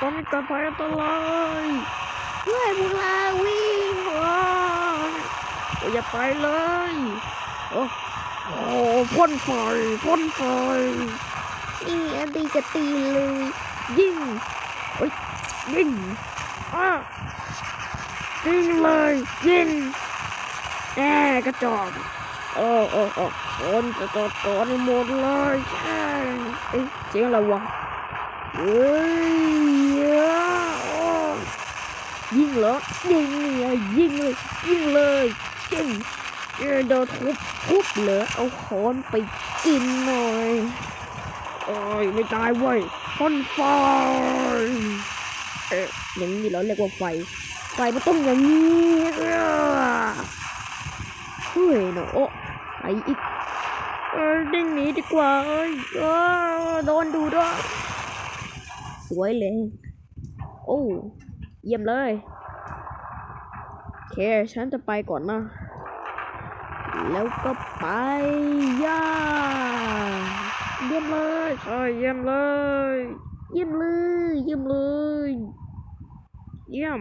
ตอนนี้กิดภัยอันตรายเฮ้ยพวกเราวิ่งว้าวโอ้ยอย่าไปเลย โอ้โอ้พ่นไฟพ่นไฟนี่อันดีจะตีเลย ยิงเฮ้ยยิงอ้ายิงเลยยิงแอกระจอกโอ้โอ้โอ้คนจะตอดก่อนหมดเลยใช่เอ๊ะเสียงอะไรวะเฮ้ย ยิงเหรอยิงเนี่ไงยิงเลยยิงเลยยิงโดนทุบทุบเหรอเอาค้อนไปกินหน่อยโอ้ยไม่ตายเว้ยพ่นไฟเอ๊ะอย่างนี้เราเรียกว่าไฟ ไฟมันต้องอย่างนี้เฮ้ยเนาะโอ้ไปอีกเออดิ้งหนีดีกว่าเอ้ยเออโดนดูด้วยสวยเลย โอ้เยี่ยมเลยโอเค ฉันจะไปก่อนนะ แล้วก็ไปย่าเยี่ยมเลยใช่เยี่ยมเลย เยี่ยมเลย เยี่ยมเลย เยี่ยม